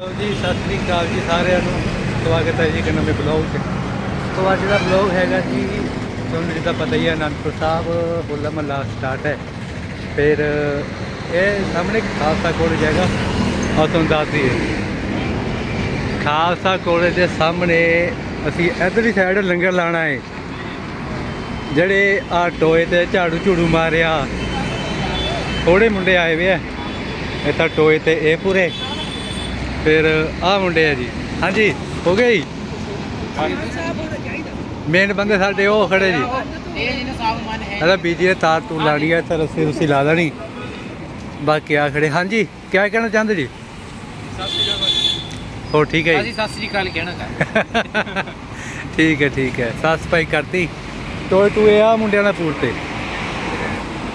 ਜੀ, ਸਤਿ ਸ੍ਰੀ ਅਕਾਲ ਜੀ ਸਾਰਿਆਂ ਨੂੰ। ਸਵਾਗਤ ਹੈ ਜੀ ਇੱਕ ਨਵੇਂ ਬਲੌਗ 'ਚ। ਤੋਂ ਅੱਜ ਦਾ ਬਲੌਗ ਹੈਗਾ ਜੀ, ਤੁਹਾਨੂੰ ਜਿੱਦਾਂ ਪਤਾ ਹੀ ਹੈ, ਅਨੰਦਪੁਰ ਸਾਹਿਬ ਹੋਲਾ ਮਹੱਲਾ ਸਟਾਰਟ ਹੈ। ਫਿਰ ਇਹ ਸਾਹਮਣੇ ਖਾਲਸਾ ਕਾਲਜ ਹੈਗਾ ਆ ਤੁਹਾਨੂੰ ਦੱਸ ਦਈਏ। ਖਾਲਸਾ ਕਾਲਜ ਦੇ ਸਾਹਮਣੇ ਅਸੀਂ ਇੱਧਰਲੀ ਸਾਈਡ ਲੰਗਰ ਲਾਣਾ ਹੈ ਜਿਹੜੇ ਆ ਟੋਏ ਤੇ ਝਾੜੂ ਝੂੜੂ ਮਾਰਿਆ ਥੋੜੇ ਮੁੰਡੇ ਆਏ ਵੇ ਆ। ਇਹ ਤਾਂ ਟੋਏ ਤੇ ਇਹ ਪੂਰੇ। ਫਿਰ ਆਹ ਮੁੰਡੇ ਆ ਜੀ। ਹਾਂਜੀ। ਹੋ ਗਏ ਜੀ? ਮੇਨ ਬੰਦੇ ਸਾਡੇ ਉਹ ਖੜੇ ਜੀ। ਇਹਦਾ ਬੀਜੀ ਨੇ ਤਾਰ ਤੂੰ ਲਾਣੀ ਹੈ ਤਾਂ ਰੱਸੀ ਰੁੱਸੀ ਲਾ ਦੇਣੀ। ਬਾਕੀ ਆ ਖੜੇ। ਹਾਂਜੀ ਕਿਆ ਕਹਿਣਾ ਚਾਹੁੰਦੇ ਜੀ? ਹੋ ਠੀਕ ਹੈ ਜੀ? ਅਸੀਂ ਸਤਿ ਸ੍ਰੀ ਅਕਾਲ ਕਹਿਣਾ ਕਰ ਠੀਕ ਹੈ ਠੀਕ ਹੈ। ਸਾਫ਼ ਸਫ਼ਾਈ ਕਰਤੀ। ਟੋਏ ਟੂਏ ਆ ਮੁੰਡਿਆਂ ਦਾ ਪੂਰਤੇ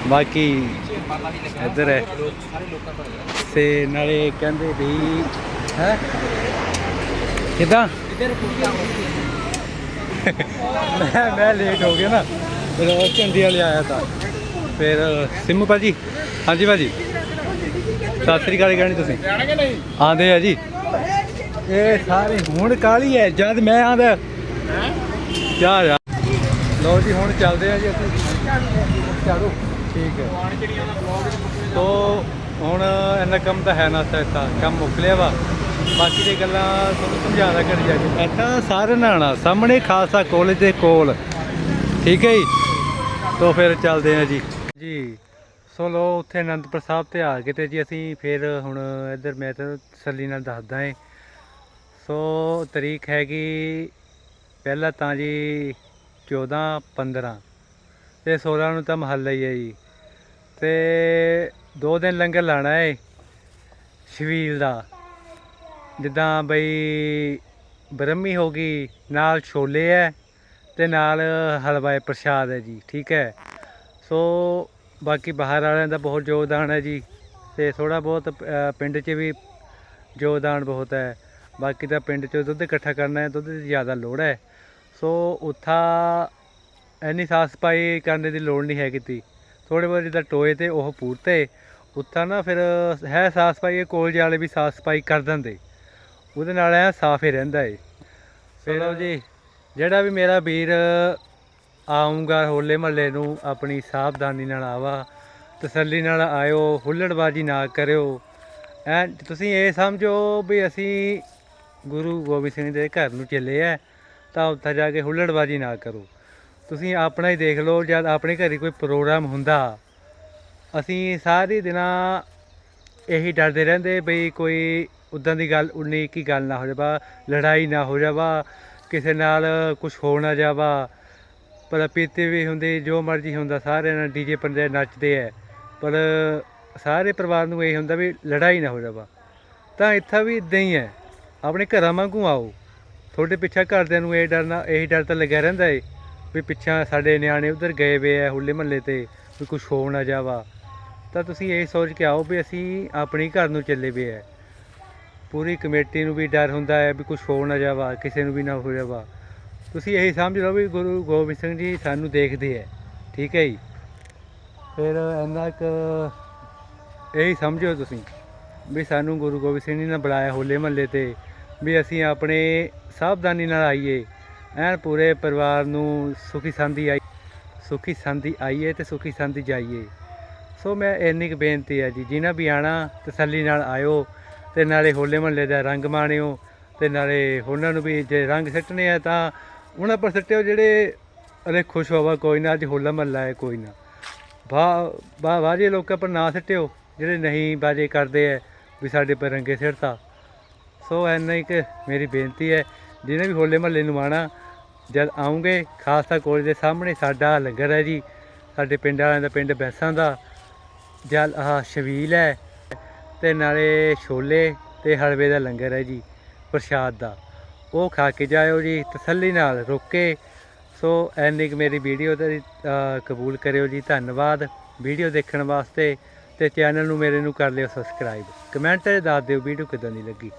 ਬਾਕੀ ਇੱਧਰ ਹੈ। ਤੋਂ ਤੇ ਨਾਲੇ ਕਹਿੰਦੇ ਵੀ ਹੈ? ਕਿਦਾਂ? ਮੈਂ ਮੈਂ ਲੇਟ ਹੋ ਗਿਆ ਨਾ। ਫਿਰ ਉਹ ਵਾਲੇ ਆਇਆ ਤਾਂ। ਫਿਰ ਸਿੰਮੂ ਭਾਜੀ? ਹਾਂਜੀ ਭਾਜੀ। ਸਤਿ ਸ੍ਰੀ ਅਕਾਲ ਕਹਿਣੀ ਤੁਸੀਂ। ਆਂਦੇ ਆ ਜੀ। ਇਹ ਸਾਰੇ ਹੁਣ ਕਾਲੀ ਹੈ ਜਦ ਮੈਂ ਆਂਦਾ। ਜਾ ਜਾ ਲੋ ਜੀ, ਹੁਣ ਚੱਲਦੇ ਆ ਜੀ ਅਸੀਂ। ਚਲੋ ਠੀਕ ਹੈ ਪਾਣੀ ਤੋ ਹੁਣ ਇੰਨਾ ਕੰਮ ਤਾਂ ਹੈ ਨਾ ਸੈਤਾ ਕੰਮ ਮੁੱਕ ਲਿਆ ਵਾ। ਬਾਕੀ ਦੇ ਗੱਲਾਂ ਤੁਹਾਨੂੰ ਸਮਝਾਦਾ ਕਰ ਜਾ ਕੇ। ਇੱਥਾਂ ਸਾਰੇ ਨਾਣਾ ਸਾਹਮਣੇ ਖਾਲਸਾ ਕਾਲਜ ਦੇ ਕੋਲ। ਠੀਕ ਹੈ ਜੀ? ਤੋ ਫਿਰ ਚੱਲਦੇ ਆ ਜੀ। ਜੀ, ਸੋ ਲੋ ਉੱਥੇ ਅਨੰਦਪੁਰ ਸਾਹਿਬ ਤੇ ਆ ਗਏ ਤੇ ਜੀ ਅਸੀਂ ਫਿਰ ਹੁਣ ਇੱਧਰ ਮੈਂ ਤਾਂ ਤਸੱਲੀ ਨਾਲ ਦੱਸਦਾ ਏ। ਸੋ ਤਰੀਕ ਹੈਗੀ ਪਹਿਲਾਂ ਤਾਂ ਜੀ 14 15 ਤੇ 16 ਨੂੰ ਤਾਂ ਮਹੱਲਾ ਹੀ ਹੈ ਜੀ। ਤੇ ਦੋ ਦਿਨ ਲੰਗਰ ਲਾਣਾ ਏ ਸ਼ਵੀਲ ਦਾ। ਜਿੱਦਾਂ ਬਈ ਬ੍ਰਹਮੀ ਹੋ ਗਈ, ਨਾਲ ਛੋਲੇ ਹੈ ਤੇ ਨਾਲ ਹਲਵਾਏ ਪ੍ਰਸ਼ਾਦ ਹੈ ਜੀ, ਠੀਕ ਹੈ। ਸੋ ਬਾਕੀ ਬਾਹਰ ਵਾਲਿਆਂ ਦਾ ਬਹੁਤ ਯੋਗਦਾਨ ਹੈ ਜੀ ਤੇ ਥੋੜਾ ਬਹੁਤ ਪਿੰਡ 'ਚ ਵੀ ਯੋਗਦਾਨ ਬਹੁਤ ਹੈ। ਬਾਕੀ ਤਾਂ ਪਿੰਡ 'ਚ ਦੁੱਧ ਇਕੱਠਾ ਕਰਨਾ ਹੈ, ਦੁੱਧ ਦੀ ਜ਼ਿਆਦਾ ਲੋੜ ਹੈ। ਸੋ ਉੱਥਾ ਇੰਨੀ ਸਾਫ਼ ਸਫ਼ਾਈ ਕਰਨ ਦੀ ਲੋੜ ਨਹੀਂ ਹੈ ਕਿਤੇ ਥੋੜੇ ਬਹੁਤ ਜਿੱਦਾਂ ਟੋਏ ਤੇ ਉਹ ਪੂਰਤੇ, ਉੱਥਾ ਨਾ ਫਿਰ ਹੈ ਸਾਫ਼ ਸਫ਼ਾਈ ਕੋਲ ਵਾਲੇ ਵੀ ਸਾਫ਼ ਸਫ਼ਾਈ ਕਰ ਦਿੰਦੇ। ਉਹਦੇ ਨਾਲ ਐ ਸਾਫ਼ ਹੀ ਰਹਿੰਦਾ ਏ। ਚਲੋ ਜੀ ਜਿਹੜਾ ਵੀ ਮੇਰਾ ਵੀਰ ਆਉਂਗਾ ਹੋਲੇ ਮਹੱਲੇ ਨੂੰ ਆਪਣੀ ਸਾਵਧਾਨੀ ਨਾਲ ਆਵਾ ਤਸੱਲੀ ਨਾਲ ਆਇਓ ਹੁੱਲੜਬਾਜੀ ਨਾ ਕਰਿਓ। ਐ ਤੁਸੀਂ ਇਹ ਸਮਝੋ ਵੀ ਅਸੀਂ ਗੁਰੂ ਗੋਬਿੰਦ ਸਿੰਘ ਦੇ ਘਰ ਨੂੰ ਚੱਲੇ ਆ ਤਾਂ ਉੱਥੇ ਜਾ ਕੇ ਹੁੱਲੜਬਾਜੀ ਨਾ ਕਰੋ। ਤੁਸੀਂ ਆਪਣਾ ਹੀ ਦੇਖ ਲਓ ਜਦ ਆਪਣੇ ਘਰੇ ਕੋਈ ਪ੍ਰੋਗਰਾਮ ਹੁੰਦਾ ਅਸੀਂ ਸਾਰੇ ਦਿਨਾਂ ਇਹੀ ਡਰਦੇ ਰਹਿੰਦੇ ਬਈ ਕੋਈ ਉਦਾਂ ਦੀ ਗੱਲ, ਉਨੀ ਕੀ ਗੱਲ ਨਾ ਹੋ ਜਾਵਾ ਲੜਾਈ ਨਾ ਹੋ ਜਾਵਾ ਕਿਸੇ ਨਾਲ ਕੁਝ ਹੋ ਨਾ ਜਾਵਾ ਪਰ ਪੀਤੇ ਵੀ ਹੁੰਦੇ, ਜੋ ਮਰਜ਼ੀ ਹੁੰਦਾ, ਸਾਰਿਆਂ ਨਾਲ ਡੀਜੇ ਪੰਦੇ ਨੱਚਦੇ ਐ ਪਰ ਸਾਰੇ ਪਰਿਵਾਰ ਨੂੰ ਇਹ ਹੁੰਦਾ ਵੀ ਲੜਾਈ ਨਾ ਹੋ ਜਾਵਾ ਤਾਂ ਇੱਥਾ ਵੀ ਇਦਾਂ ਹੀ ਹੈ ਆਪਣੇ ਘਰਾਂ ਵਾਂਗੂ ਆਓ। ਤੁਹਾਡੇ ਪਿੱਛਾ ਘਰਦਿਆਂ ਨੂੰ ਇਹ ਡਰਨਾ ਇਹੀ ਡਰ ਤਾਂ ਲੱਗਿਆ ਰਹਿੰਦਾ ਏ, ਵੀ ਪਿੱਛਾ ਸਾਡੇ ਨਿਆਣੇ ਉਧਰ ਗਏ ਵੇ ਐ ਹੁੱਲੇ ਮਹੱਲੇ ਤੇ, ਵੀ ਕੁਝ ਹੋ ਨਾ ਜਾਵਾ ਤਾਂ ਤੁਸੀਂ ਇਹ ਸੋਚ ਕੇ ਆਓ ਵੀ ਅਸੀਂ ਆਪਣੇ ਘਰ ਨੂੰ ਚੱਲੇ ਵੇ ਹੈ ਪੂਰੀ ਕਮੇਟੀ ਨੂੰ ਵੀ ਡਰ ਹੁੰਦਾ ਹੈ ਵੀ ਕੁਝ ਹੋ ਨਾ ਜਾਵਾ, ਕਿਸੇ ਨੂੰ ਵੀ ਨਾ ਹੋ ਜਾਵਾ। ਤੁਸੀਂ ਇਹੀ ਸਮਝ ਲਓ ਵੀ ਗੁਰੂ ਗੋਬਿੰਦ ਸਿੰਘ ਜੀ ਸਾਨੂੰ ਦੇਖਦੇ ਹੈ ਠੀਕ ਹੈ ਜੀ? ਫਿਰ ਇੰਨਾ ਕੁ ਇਹੀ ਸਮਝੋ ਤੁਸੀਂ ਵੀ ਸਾਨੂੰ ਗੁਰੂ ਗੋਬਿੰਦ ਸਿੰਘ ਜੀ ਨੇ ਬੁਲਾਇਆ ਹੋਲੇ ਮਹੱਲੇ ਤੇ ਵੀ ਅਸੀਂ ਆਪਣੇ ਸਾਵਧਾਨੀ ਨਾਲ ਆਈਏ। ਐਨ ਪੂਰੇ ਪਰਿਵਾਰ ਨੂੰ ਸੁਖੀ ਸੰਧੀ ਆਈ, ਸੁਖੀ ਸੰਧੀ ਆਈਏ ਤੇ ਸੁਖੀ ਸੰਧੀ ਜਾਈਏ। ਸੋ ਮੈਂ ਇੰਨੀ ਕੁ ਬੇਨਤੀ ਹੈ ਜੀ, ਜਿਨ੍ਹਾਂ ਵੀ ਆਣਾ ਤਸੱਲੀ ਨਾਲ ਆਇਓ ਤੇ ਨਾਲੇ ਹੋਲੇ ਮਹੱਲੇ ਦਾ ਰੰਗ ਮਾਣਿਓ ਤੇ ਨਾਲੇ ਉਹਨਾਂ ਨੂੰ ਵੀ ਜੇ ਰੰਗ ਸਿੱਟਣੇ ਆ ਤਾਂ ਉਹਨਾਂ ਪਰ ਸਿੱਟਿਓ ਜਿਹੜੇ, ਅਰੇ ਖੁਸ਼ ਹੋਵਾ, ਕੋਈ ਨਾ ਅੱਜ ਹੋਲਾ ਮਹੱਲਾ ਹੈ, ਕੋਈ ਨਾ। ਬਾ ਬਾ, ਬਾਜੇ ਲੋਕਾਂ ਪਰ ਨਾ ਸਿੱਟਿਓ, ਜਿਹੜੇ ਨਹੀਂ ਬਾਜੇ ਕਰਦੇ ਐ ਵੀ ਸਾਡੇ ਪਰ ਰੰਗੇ ਸਿੱਟਤਾ ਸੋ ਐਨਾ ਹੀ ਮੇਰੀ ਬੇਨਤੀ ਹੈ, ਜਿਹਨੇ ਵੀ ਹੋਲੇ ਮਹੱਲੇ ਨੂੰ ਆਉਣਾ, ਜਦ ਆਉਂਗੇ ਖਾਲਸਾ ਕਾਲਜ ਦੇ ਸਾਹਮਣੇ ਸਾਡਾ ਲੰਗਰ ਹੈ ਜੀ, ਸਾਡੇ ਪਿੰਡ ਵਾਲਿਆਂ ਦਾ, ਪਿੰਡ ਬੈਸਾਂ ਦਾ ਜਲ, ਆਹ ਸ਼ਵੀਲ ਹੈ ਤੇ ਨਾਲੇ ਛੋਲੇ ਤੇ ਹਲਵੇ ਦਾ ਲੰਗਰ ਹੈ ਜੀ, ਪ੍ਰਸ਼ਾਦ ਦਾ। ਉਹ ਖਾ ਕੇ ਜਾਇਓ ਜੀ, ਤਸੱਲੀ ਨਾਲ ਰੁਕ ਕੇ। ਸੋ ਐਨੀ ਕੁ ਮੇਰੀ ਵੀਡੀਓ ਤੇ ਕਬੂਲ ਕਰਿਓ ਜੀ, ਧੰਨਵਾਦ। ਵੀਡੀਓ ਦੇਖਣ ਵਾਸਤੇ ਤੇ ਚੈਨਲ ਨੂੰ ਮੇਰੇ ਨੂੰ ਕਰ ਲਿਓ ਸਬਸਕ੍ਰਾਈਬ। ਕਮੈਂਟ 'ਤੇ ਦੱਸ ਦਿਓ ਵੀਡੀਓ ਕਿਦਾਂ ਦੀ ਲੱਗੀ।